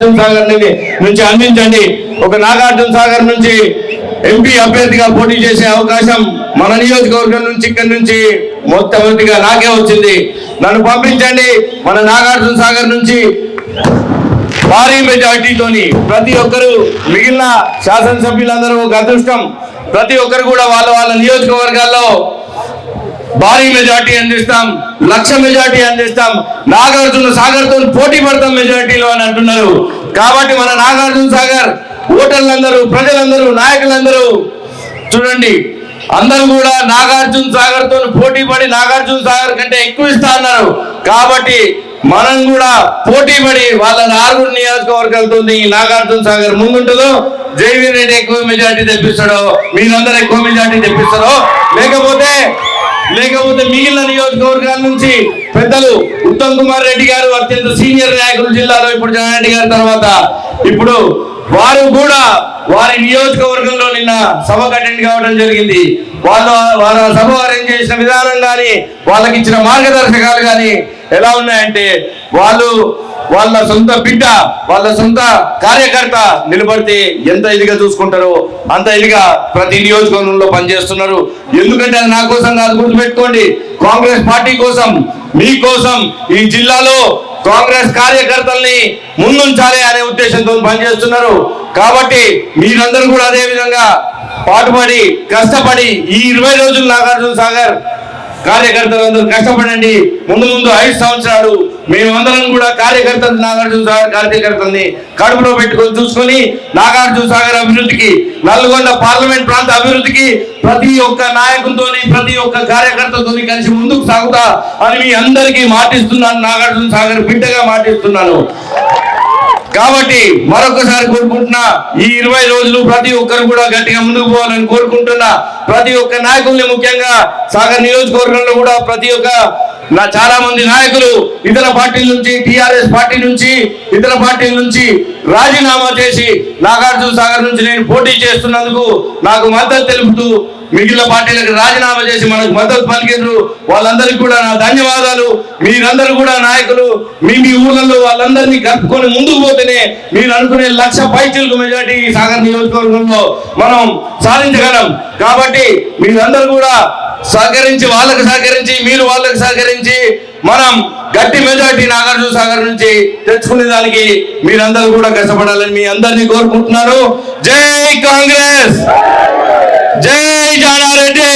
సాగర్ నుంచి అందించండి. ఒక నాగార్జున సాగర్ నుంచి ఎంపీ అభ్యర్థిగా పోటీ చేసే అవకాశం మన నియోజకవర్గం నుంచి ఇక్కడి నుంచి మొట్టమొదటిగా నాకే వచ్చింది. నన్ను పంపించండి. మన నాగార్జున సాగర్ నుంచి భారీ మెజార్టీతోని ప్రతి ఒక్కరు మిగిలిన శాసనసభ్యులందరూ ఒక అదృష్టం. ప్రతి ఒక్కరు కూడా వాళ్ళ వాళ్ళ నియోజకవర్గాల్లో భారీ మెజార్టీ అందిస్తాం లక్ష మెజార్టీ అందిస్తాం. నాగార్జున సాగర్తో పోటీ పడతాం మెజార్టీలో అని అంటున్నారు. కాబట్టి మన నాగార్జున సాగర్ ఓటర్లందరూ ప్రజలందరూ నాయకులందరూ చూడండి అందరూ కూడా నాగార్జున సాగర్తో పోటీ పడి నాగార్జున సాగర్ కంటే ఎక్కువ ఇస్తా అన్నారు. కాబట్టి మనం కూడా పోటీ పడి వాళ్ళ ఆరుగురు నియోజకవర్గాలతో ఈ నాగార్జున సాగర్ ముందుంటుందో జైవీర్ రెడ్డి ఎక్కువ మెజార్టీ తెప్పిస్తాడో మీరందరూ ఎక్కువ మెజార్టీ తెప్పిస్తారో లేకపోతే మిగిలిన నియోజకవర్గాల నుంచి పెద్దలు ఉత్తమ్ కుమార్ రెడ్డి గారు అత్యంత సీనియర్ నాయకులు జిల్లాలో ఇప్పుడు జగన్ గారి తర్వాత. ఇప్పుడు వారు కూడా వారి నియోజకవర్గంలో నిన్న సభకు అటెండ్ కావడం జరిగింది. వాళ్ళు వాళ్ళ సభ అరేంజ్ చేసిన విధానం కానీ వాళ్ళకి ఇచ్చిన మార్గదర్శకాలు కానీ ఎలా ఉన్నాయంటే వాళ్ళు వాళ్ళ సొంత బిడ్డ వాళ్ళ సొంత కార్యకర్త నిలబడితే ఎంత ఇదిగా చూసుకుంటారో అంత ఇదిగా ప్రతి నియోజకవర్గంలో పనిచేస్తున్నారు. ఎందుకంటే అది నా కోసం కాదు గుర్తుపెట్టుకోండి. కాంగ్రెస్ పార్టీ కోసం మీకోసం ఈ జిల్లాలో కాంగ్రెస్ కార్యకర్తల్ని ముందుంచాలి అనే ఉద్దేశంతో పనిచేస్తున్నారు. కాబట్టి మీరందరూ కూడా అదే విధంగా పాటుపడి కష్టపడి ఈ ఇరవై రోజులు నాగార్జున సాగర్ కార్యకర్తలందరూ కష్టపడండి. ముందు ముందు ఐదు సంవత్సరాలు మేమందరం కూడా కార్యకర్తలు నాగార్జున సాగర్ కార్యకర్తల్ని కడుపులో పెట్టుకొని చూసుకొని నాగార్జున సాగర్ అభివృద్ధికి నల్గొండ పార్లమెంట్ ప్రాంత అభివృద్ధికి ప్రతి ఒక్క నాయకులతోని ప్రతి ఒక్క కార్యకర్తలతోని కలిసి ముందుకు సాగుతా అని మీ అందరికీ మాటిస్తున్నాను. నాగార్జున సాగర్ బిడ్డగా మాటిస్తున్నాను. కాబట్టి మరొకసారి కోరుకుంటున్నా ఈ ఇరవై రోజులు ప్రతి ఒక్కరు కూడా గట్టిగా ముందుకు పోవాలని కోరుకుంటున్నా. ప్రతి ఒక్క నాయకుల్ని ముఖ్యంగా సాగర్ నియోజకవర్గంలో కూడా ప్రతి ఒక్క నా చాలా మంది నాయకులు ఇతర పార్టీల నుంచి టిఆర్ఎస్ పార్టీ నుంచి ఇతర పార్టీల నుంచి రాజీనామా చేసి నాగార్జున సాగర్ నుంచి నేను పోటీ చేస్తున్నందుకు నాకు మద్దతు తెలుపుతూ మిగిలిన పార్టీలకు రాజీనామా చేసి మనకు మద్దతు పలికిండ్రు. వాళ్ళందరికీ కూడా నా ధన్యవాదాలు. మీరందరూ కూడా నాయకులు మీ మీ ఊళ్ళల్లో వాళ్ళందరినీ కలుపుకొని ముందుకు పోతేనే మీరు అనుకునే లక్ష పైచిలకు మెజార్టీ ఈ సాగర్ నియోజకవర్గంలో మనం సాధించగలం. కాబట్టి మీరందరూ కూడా సహకరించి వాళ్ళకు సహకరించి మీరు వాళ్ళకు సహకరించి మనం గట్టి మెజార్టీ నాగార్జున సాగర్ నుంచి తెచ్చుకునే దానికి మీరందరూ కూడా కష్టపడాలని మీ అందరినీ కోరుకుంటున్నాను జై కాంగ్రెస్! జై జానారెడ్డి